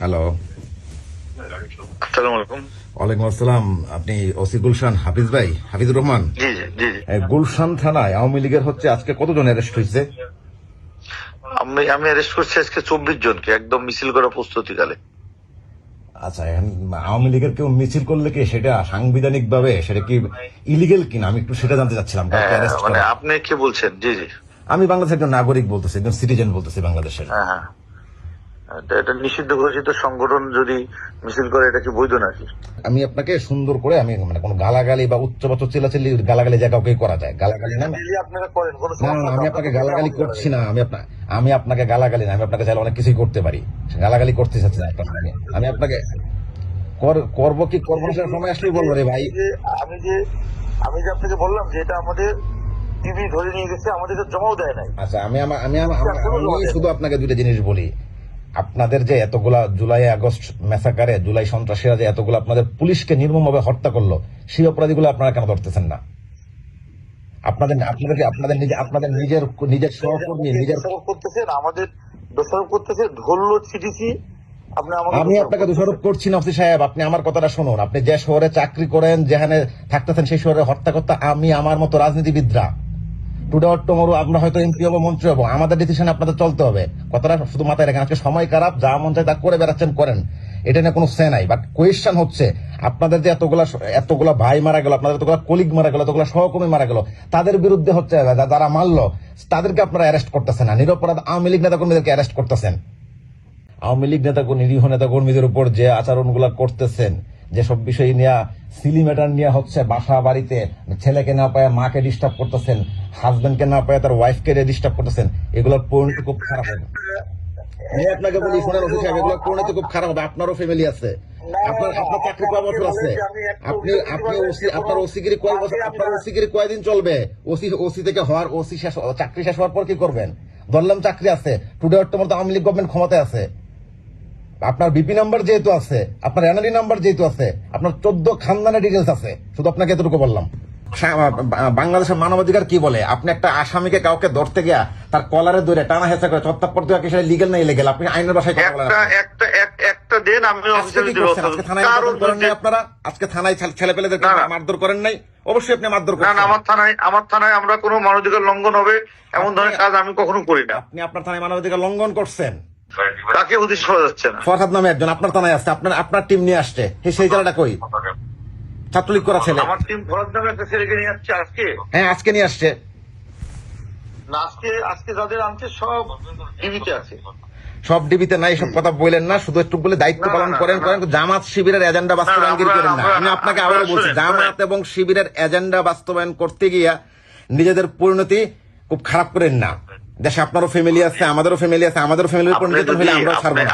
Hello ওয়ালাইকুম আসসালাম। আপনি ওসি গুলশান হাফিজ ভাই হাফিজুর রহমান? গুলশান থানায় আওয়ামী লীগের হচ্ছে আজকে কতজন অ্যারেস্ট হয়েছে? আমি আমি অ্যারেস্ট করছি আজকে চব্বিশ জনকে একদম মিছিল করা প্রস্তুতিকালে। আচ্ছা এখন আওয়ামী লীগের কেউ মিছিল করলে কি সেটা সাংবিধানিক ভাবে সেটা কি ইলিগেল কিনা? আমি একটু সেটা জানতে চাচ্ছিলাম হ্যাঁ, মানে আপনি কি বলছেন? জি জি। আমি বাংলাদেশের একজন নাগরিক বলতেছি একজন সিটিজেন বলতেছি বাংলাদেশের। হ্যাঁ হ্যাঁ। এটা- নিষিদ্ধ ঘোষিত সংগঠন যদি মিছিল করে এটা কি বৈধ নাকি? আমি আপনাকে সুন্দর করে আমি মানে কোনো গালাগালি বা গালাগালি করা যায় গালাগালি না। আমি আপনাকে গালাগালি করছি না আমি আপনার আমি আপনাকে গালাগালি না আমি আপনাকে চাইলে অনেক কিছুই করতে পারি। গালাগালি করতে চাচ্ছি না আপনাকে আমি। আপনাকে কর- করব কি করব না সময় আসলেই বলব রে ভাই। আমি যে আমি যে আপনাকে বললাম যে এটা আমাদের টিভি ধরে নিয়ে গেছে আমাদের তো জমাও দেয় নাই। আচ্ছা আমি আমি আমি শুধু আপনাকে দুইটা জিনিস বলি। আপনাদের যে এতগুলা জুলাই আগস্ট মেসাকারে জুলাই সন্ত্রাসীরা যে এতগুলো আপনাদের পুলিশকে নির্মমভাবে হত্যা করল সেই অপরাধীগুলো আপনারা কেন ধরতেছেন না? আপনাদের আপনাদের আপনাদের নিজে আপনাদের নিজের নিজের সহকর্মী নিজের করতেছেন আমাদের দোষারোপ করতেছে ধরলো আমাকে আমি আপনাকে দোষারোপ করছি না অফিস সাহেব আপনি আমার কথাটা শুনুন। আপনি যে শহরে চাকরি করেন যেখানে থাকতেছেন সেই শহরে হত্যা করতে আমি আমার মতো রাজনীতিবিদরা। টুডে অর টুমোরো আমরা হয়তো এমপি হব, মন্ত্রী হব। আমাদের ডিসিশন আপনাদের চলতে হবে। কথাটা শুধু মাথায় রাখেন। আজকে সময় খারাপ, যা মন চায় তা করে বেড়াচ্ছেন, করেন। এটা নিয়ে কোনো সে নাই। বাট কোয়েশ্চেন হচ্ছে, আপনাদের যে এতগুলা এতগুলা ভাই মারা গেল, আপনাদের এতগুলা কলিগ মারা গেল, এতগুলা সহকর্মী মারা গেল, তাদের বিরুদ্ধে হচ্ছে যারা মারলো, তাদেরকে আপনারা অ্যারেস্ট করতেছেন না। নিরপরাধ আওয়ামী লীগ নেতা কর্মীদেরকে অ্যারেস্ট করতেছেন। আওয়ামী লীগ নেতা নিরীহ নেতা কর্মীদের উপর যে আচরণগুলো করতেছেন যেসব বিষয় নিয়ে সিলিমেটার নিয়ে হচ্ছে বাসা বাড়িতে ছেলেকে না পায়, মাকে ডিস্টার্ব করতেছেন হাজবেন্ডকে না পায় তার ওয়াইফকে ডিস্টার্ব করতেছেন, এগুলোর পরিণতি খুব খারাপ হবে। চাকরি শেষ চাকরি শেষ হওয়ার পর কি করবেন? ধরলাম চাকরি আছে। টুডে অর্থ আওয়ামী লীগ গভর্নমেন্ট ক্ষমতায় আছে। আপনার বিপি নাম্বার যেহেতু আছে আপনার এনআরই নাম্বার যেহেতু আছে আপনার চোদ্দ খানদানের ডিটেলস আছে শুধু আপনাকে এতটুকু বললাম। বাংলাদেশের মানবাধিকার কি বলে? আপনি একটা আসামিকে কাউকে ধরতে গিয়া তার কলারে ধরে টানা হেঁচা করে চত্তাপ্পর দেওয়া কি সেটা লিগেল না ইলিগেল আপনি আইনের বাসায় কথা বলেন একটা একটা এক- আমি আজকে থানায় করেন নাই আপনারা? আজকে। মারধর করেন নাই? অবশ্যই আপনি মারধর করেন আমার থানায় আমার থানায় আমরা কোনো মানবাধিকার লঙ্ঘন হবে এমন ধরনের কাজ আমি কখনো করি না। আপনি আপনার থানায় মানবাধিকার লঙ্ঘন করছেন। তাকে উদ্দেশ্য করা যাচ্ছে না? ফরহাদ নামে একজন আপনার থানায় আসছে আপনার আপনার টিম নিয়ে আসছে। সেই ছেলেটা কই? ছাত্রলীগ করা ছেলে। আমার টিম ফরাদ নামে একটা ছেলেকে নিয়ে যাচ্ছে আজকে? হ্যাঁ আজকে নিয়ে আসছে। না আজকে আজকে যাদের আনছে সব টিভিতে আছে। সব ডিবিতে নাই সব কথা বললেন না শুধু একটু বলে দায়িত্ব পালন করেন করেন জামাত শিবিরের এজেন্ডা বাস্তবায়নগিরি আমরা- করেন না। আমি আপনাকে আবারও বলছি জামাত এবং শিবিরের এজেন্ডা বাস্তবায়ন করতে গিয়া নিজেদের পরিণতি খুব খারাপ করেন না। দেশে আপনারও ফ্যামিলি আছে আমাদেরও ফ্যামিলি আছে আমাদেরও ফ্যামিলির উপর নির্যাতন হলে আমরাও ছাড়বো না।